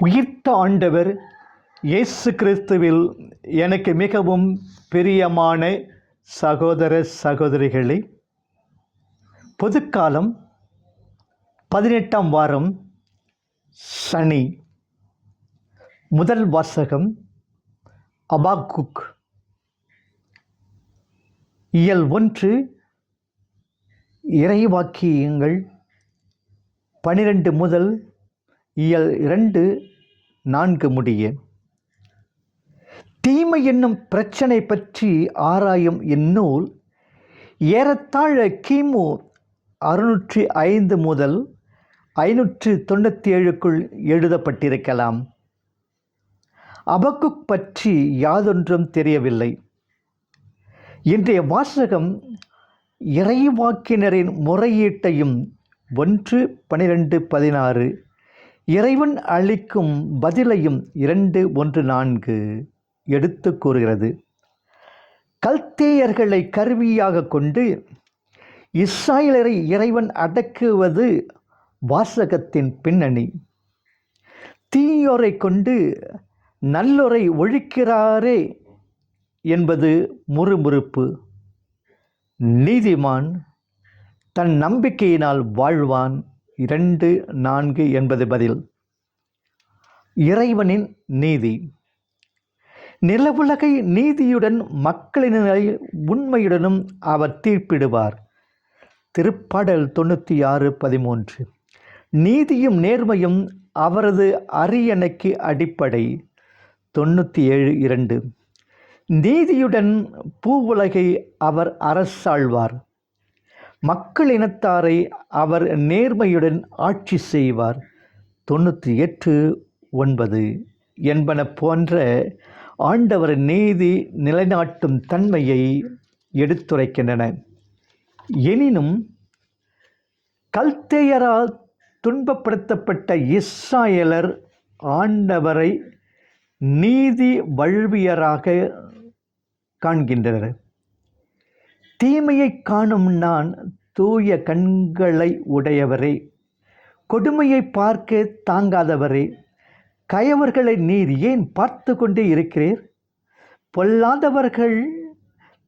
உயிர்த்த ஆண்டவர் இயேசு கிறிஸ்துவில் எனக்கு மிகவும் பிரியமான சகோதர சகோதரிகளே பொதுக்காலம் பதினெட்டாம் வாரம் சனி முதல் வாசகம் அபாக்குக். இயல் ஒன்று இறைவாக்கியங்கள் பனிரெண்டு முதல் இயல் இரண்டு நான்கு முடிய. தீமை என்னும் பிரச்சனை பற்றி ஆராயும் இந்நூல் ஏறத்தாழ கிமு அறுநூற்றி ஐந்து முதல் ஐநூற்று தொண்ணூற்றி ஏழுக்குள் எழுதப்பட்டிருக்கலாம். அபக்குக் பற்றி யாதொன்றும் தெரியவில்லை. இன்றைய வாசகம் இறைவாக்கினரின் முறையீட்டையும் ஒன்று பனிரெண்டு பதினாறு இறைவன் அளிக்கும் பதிலையும் இரண்டு ஒன்று நான்கு எடுத்து கூறுகிறது. கல்தேயர்களை கருவியாக கொண்டு இஸ்ராயலரை இறைவன் அடக்குவது வாசகத்தின் பின்னணி. தீயோரை கொண்டு நல்லொரை ஒழிக்கிறாரே என்பது முறுமுறுப்பு. நீதிமான் தன் நம்பிக்கையினால் வாழ்வான். இரண்டு நான்கு என்பது பதில். இறைவனின் நீதி. நிலவுலகை நீதியுடன் மக்களின் உண்மையுடனும் அவர் தீர்ப்பிடுவார். திருப்பாடல் தொண்ணூற்றி ஆறு பதிமூன்று. நீதியும் நேர்மையும் அவரது அரியணைக்கு அடிப்படை. தொண்ணூற்றி ஏழு இரண்டு. நீதியுடன் பூவுலகை அவர் அரசாழ்வார். மக்கள் இனத்தாரை அவர் நேர்மையுடன் ஆட்சி செய்வார். தொண்ணூற்றி எட்டு ஒன்பது என்பன போன்ற ஆண்டவர் நீதி நிலைநாட்டும் தன்மையை எடுத்துரைக்கின்றன. எனினும் கல்தேயரால் துன்பப்படுத்தப்பட்ட இஸ்ராயலர் ஆண்டவரை நீதி வழுவியராக காண்கின்றனர். தீமையை காணும் நான் தூய கண்களை உடையவரே. கொடுமையை பார்க்க தாங்காதவரே. கயவர்களை நீர் ஏன் பார்த்து கொண்டே இருக்கிறீர்? பொல்லாதவர்கள்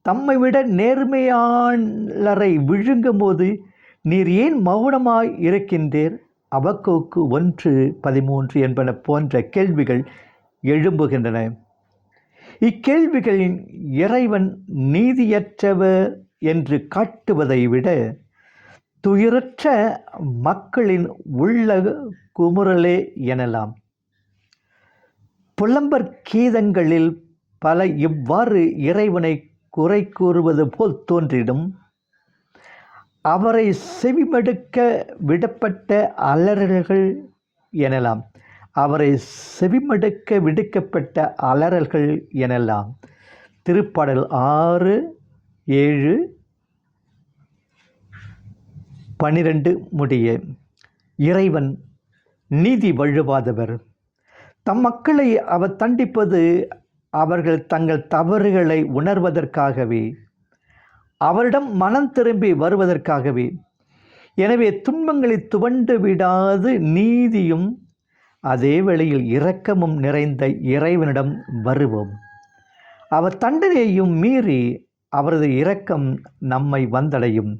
தம்மை விட நேர்மையாளரை விழுங்கும் போது நீர் ஏன் மௌனமாய் இருக்கின்றீர்? அவக்கோக்கு ஒன்று பதிமூன்று என்பன போன்ற கேள்விகள் எழும்புகின்றன. இக்கேள்விகளின் இறைவன் நீதியற்றவர் என்று காட்டுவதை விட துயரற்ற மக்களின் உள்ள குமுறலே எனலாம். புலம்பர் கீதங்களில் பல இவ்வாறு இறைவனை குறை கூறுவது போல் தோன்றிடும். அவரை செவிமடுக்க விடப்பட்ட அலறல்கள் எனலாம். அவரை செவிமடுக்க விடுக்கப்பட்ட அலறல்கள் எனலாம். திருப்பாடல் ஆறு ஏழு பனிரெண்டு முடிய இறைவன் நீதி வழுவாதவர். தம் மக்களை அவர் தண்டிப்பது அவர்கள் தங்கள் தவறுகளை உணர்வதற்காகவே அவரிடம் மனம் திரும்பி வருவதற்காகவே. எனவே துன்பங்களை துவண்டு விடாது நீதியும் அதே வேளையில் இரக்கமும் நிறைந்த இறைவனிடம் வருவோம். அவர் தண்டனையையும் மீறி அவரது இரக்கம் நம்மை வந்தடையும்.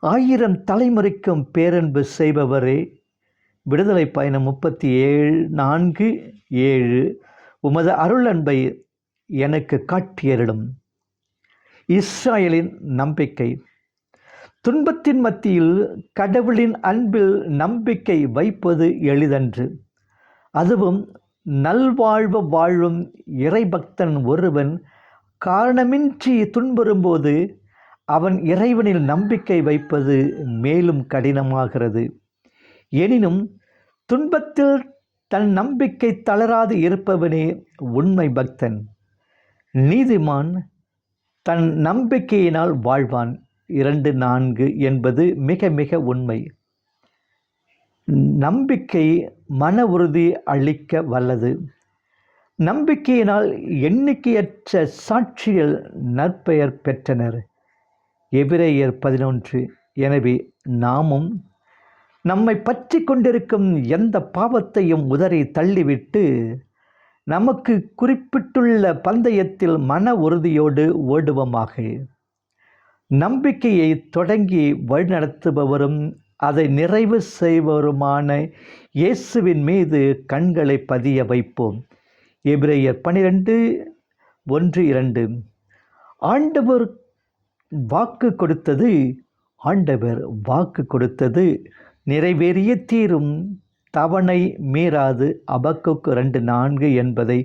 ஆயிரம் தலைமுறைக்கும் பேரன்பு செய்பவரே விடுதலை பயணம் முப்பத்தி ஏழு நான்கு ஏழு உமது அருளன்பை எனக்கு காட்டியரிடும் இஸ்ராயலின் நம்பிக்கை. துன்பத்தின் மத்தியில் கடவுளின் அன்பில் நம்பிக்கை வைப்பது எளிதன்று. அதுவும் நல்வாழ்வு வாழும் இறைபக்தன் ஒருவன் காரணமின்றி துன்புறும்போது அவன் இறைவனில் நம்பிக்கை வைப்பது மேலும் கடினமாகிறது. எனினும் துன்பத்தில் தன் நம்பிக்கை தளராது இருப்பவனே உண்மை பக்தன். நீதிமான் தன் நம்பிக்கையினால் வாழ்வான். இரண்டு நான்கு என்பது மிக மிக உண்மை. நம்பிக்கை மன உறுதி அளிக்க வல்லது. நம்பிக்கையினால் எண்ணிக்கையற்ற சாட்சிகள் நற்பெயர் பெற்றனர். எபிரேயர் பதினொன்று எனவே நாமும் நம்மை பற்றி கொண்டிருக்கும் எந்த பாவத்தையும் உதறி தள்ளிவிட்டு நமக்கு குறிப்பிட்டுள்ள பந்தயத்தில் மன உறுதியோடு ஓடுவோமாக. நம்பிக்கையை தொடங்கி வழிநடத்துபவரும் அதை நிறைவு செய்பவருமான இயேசுவின் மீது கண்களை பதிய வைப்போம். எபிரேயர் பனிரெண்டு ஒன்று இரண்டு. ஆண்டவர் வாக்கு கொடுத்தது ஆண்டவர் வாக்கு கொடுத்தது நிறைவேறிய தீரும் தவணை மீறாது அபக்குக்கு ரெண்டு நான்கு என்பதை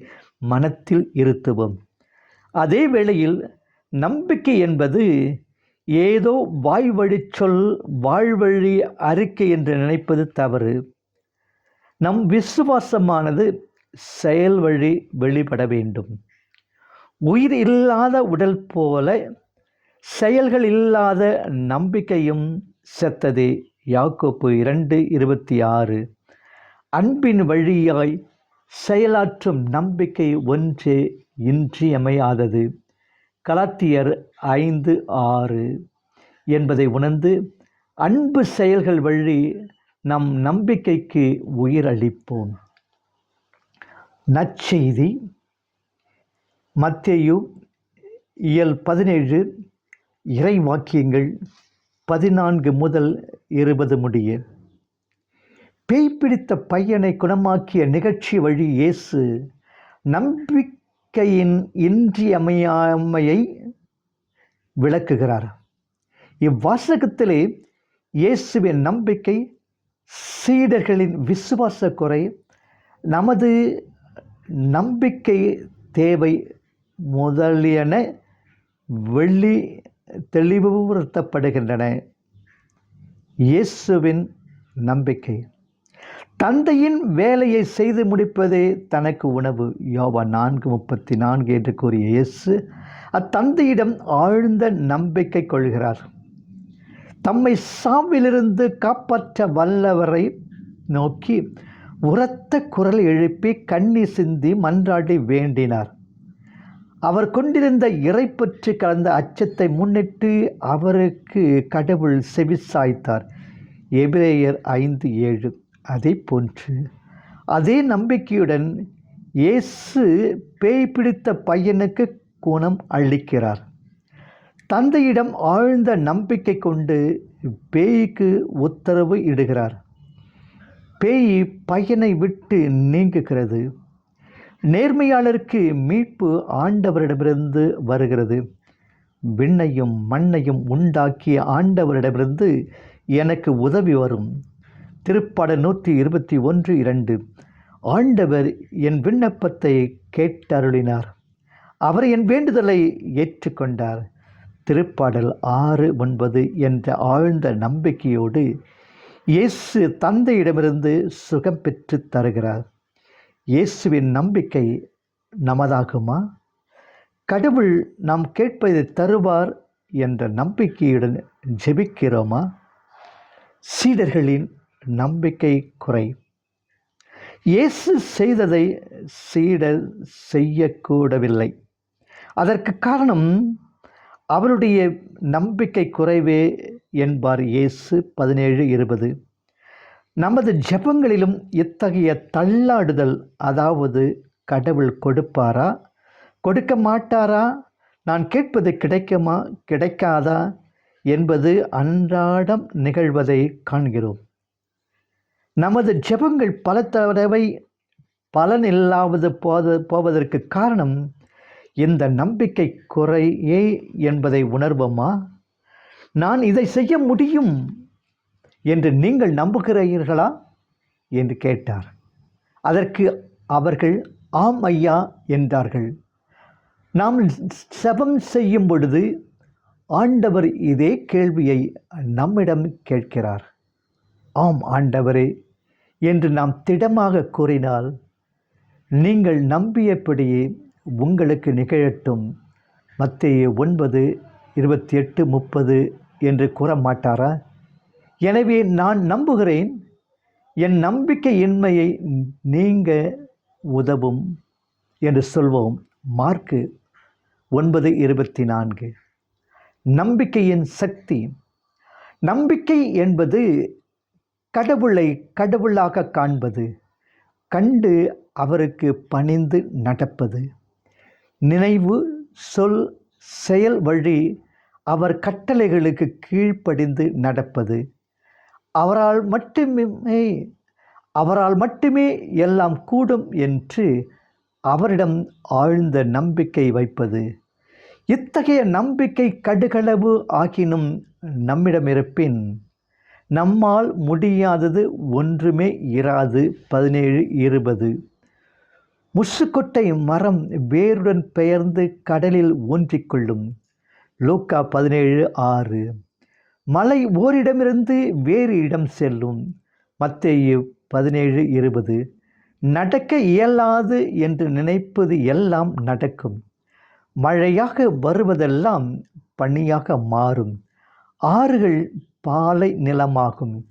மனத்தில் இருத்துவோம். அதே வேளையில் நம்பிக்கை என்பது ஏதோ வாய்வழி சொல் வாழ்வழி அறிக்கை என்று நினைப்பது தவறு. நம் விசுவாசமானது செயல் வழி வெளிப்பட வேண்டும். உயிர் இல்லாத உடல் போல செயல்கள் இல்லாத நம்பிக்கையும் செத்ததே. யாக்கோப்பு இரண்டு இருபத்தி ஆறு. அன்பின் வழியாய் செயலாற்றும் நம்பிக்கை ஒன்றே இன்றியமையாதது. கலாத்தியர் ஐந்து ஆறு என்பதை உணர்ந்து அன்பு செயல்கள் வழி நம் நம்பிக்கைக்கு உயிரளிப்போம். நற்செய்தி மத்தேயு இயல் பதினேழு இறை வாக்கியங்கள் பதினான்கு முதல் இருபது முடிய. பேய் பிடித்த பையனை குணமாக்கிய நிகழ்ச்சி வழி இயேசு வாழ்க்கையின் இன்றியமையாமையை விளக்குகிறார். இவ்வாசகத்திலே இயேசுவின் நம்பிக்கை சீடர்களின் விசுவாச குறை நமது நம்பிக்கை தேவை முதலியன வெள்ளி தெளிவுறுத்தப்படுகின்றன இயேசுவின் நம்பிக்கை. தந்தையின் வேலையை செய்து முடிப்பதே தனக்கு உணவு. யோவா நான்கு முப்பத்தி நான்கு என்று கூறிய இயேசு அத்தந்தையிடம் ஆழ்ந்த நம்பிக்கை கொள்கிறார். தம்மை சாவிலிருந்து காப்பாற்ற வல்லவரை நோக்கி உரத்த குரல் எழுப்பி கண்ணீர் சிந்தி மன்றாடி வேண்டினார். அவர் கொண்டிருந்த இறைப்பற்று கலந்த அச்சத்தை முன்னிட்டு அவருக்கு கடவுள் செவிசாய்த்தார் எபிரேயர் ஐந்து ஏழு. அதே போன்று அதே நம்பிக்கையுடன் இயேசு பேய் பிடித்த பையனுக்கு குணம் அளிக்கிறார். தந்தையிடம் ஆழ்ந்த நம்பிக்கை கொண்டு பேய்க்கு உத்தரவு இடுகிறார். பேய் பையனை விட்டு நீங்குகிறது. நேர்மையாளருக்கு மீட்பு ஆண்டவரிடமிருந்து வருகிறது. விண்ணையும் மண்ணையும் உண்டாக்கிய ஆண்டவரிடமிருந்து எனக்கு உதவி வரும். திருப்பாடல் நூற்றி இருபத்தி ஒன்று இரண்டு. ஆண்டவர் என் விண்ணப்பத்தை கேட்டருளினார். அவர் என் வேண்டுதலை ஏற்றுக்கொண்டார். திருப்பாடல் ஆறு ஒன்பது என்ற ஆழ்ந்த நம்பிக்கையோடு இயேசு தந்தையிடமிருந்து சுகம் பெற்று தருகிறார். இயேசுவின் நம்பிக்கை நமதாகுமா? கடவுள் நாம் கேட்பதை தருவார் என்ற நம்பிக்கையுடன் ஜெபிக்கிறோமா? சீடர்களின் நம்பிக்கை குறை. இயேசு செய்ததை சீடர் செய்யக்கூடவில்லை. அதற்கு காரணம் அவருடைய நம்பிக்கை குறைவே என்பார் இயேசு பதினேழு இருபது. நமது ஜெபங்களிலும் இத்தகைய தள்ளாடுதல் அதாவது கடவுள் கொடுப்பாரா? கொடுக்க மாட்டாரா? நான் கேட்பது கிடைக்குமா? கிடைக்காதா? என்பது அன்றாடம் நிகழ்வதை காண்கிறோம். நமது ஜெபங்கள் பல தடவை பலன் இல்லாவது போத போவதற்கு காரணம் இந்த நம்பிக்கை குறையே என்பதை உணர்வோமா? நான் இதை செய்ய முடியும் என்று நீங்கள் நம்புகிறீர்களா? என்று கேட்டார். அதற்கு அவர்கள் ஆம் ஐயா என்றார்கள். நாம் செபம் செய்யும் பொழுது ஆண்டவர் இதே கேள்வியை நம்மிடம் கேட்கிறார். ஆம் ஆண்டவரே என்று நாம் திடமாக கூறினால் நீங்கள் நம்பியபடியே உங்களுக்கு நிகழட்டும். மத்திய ஒன்பது இருபத்தி எட்டு முப்பது என்று கூற மாட்டாரா எனவே நான் நம்புகிறேன் என் நம்பிக்கையின்மையை நீங்க உதவும் என்று சொல்வோம். மார்க்கு ஒன்பது இருபத்தி நான்கு நம்பிக்கையின் சக்தி. நம்பிக்கை என்பது கடவுளை கடவுளாக காண்பது கண்டு அவருக்கு பணிந்து நடப்பது. நினைவு சொல் செயல் வழி அவர் கட்டளைகளுக்கு கீழ்ப்படிந்து நடப்பது. அவரால் மட்டுமே அவரால் மட்டுமே எல்லாம் கூடும் என்று அவரிடம் ஆழ்ந்த நம்பிக்கை வைப்பது. இத்தகைய நம்பிக்கை கடுகளவு ஆகினும் நம்மிடம் இருப்பின் நம்மால் முடியாதது ஒன்றுமே இராது. பதினேழு இருபது. முசுக்கொட்டை மரம் வேருடன் பெயர்ந்து கடலில் ஊன்றிக்கொள்ளும் லூக்கா பதினேழு ஆறு. மலை ஓரிடமிருந்து வேறு இடம் செல்லும். மத்தேயு பதினேழு இருபது. நடக்க இயலாது என்று நினைப்பது எல்லாம் நடக்கும். மழையாக வருவதெல்லாம் பனியாக மாறும். ஆறுகள் பாலை நிலமாகும்.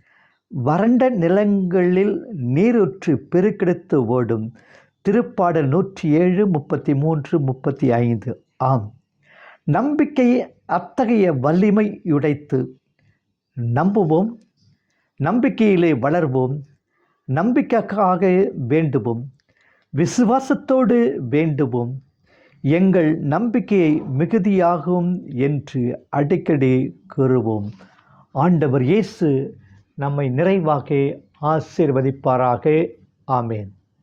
வறண்ட நிலங்களில் நீரூற்று பெருக்கெடுத்து ஓடும். திருப்பாடல் நூற்றி ஏழு முப்பத்தி மூன்று முப்பத்தி ஐந்து ஆம். நம்பிக்கையை அத்தகைய வலிமையுடைத்து நம்புவோம். நம்பிக்கையிலே வளர்வோம். நம்பிக்கைக்காக வேண்டுவோம். விசுவாசத்தோடு வேண்டுவோம். எங்கள் நம்பிக்கையை மிகுதியாகும் என்று அடிக்கடி கூறுவோம். ஆண்டவர் இயேசு நம்மை நிறைவாக ஆசீர்வதிப்பாராக. ஆமேன்.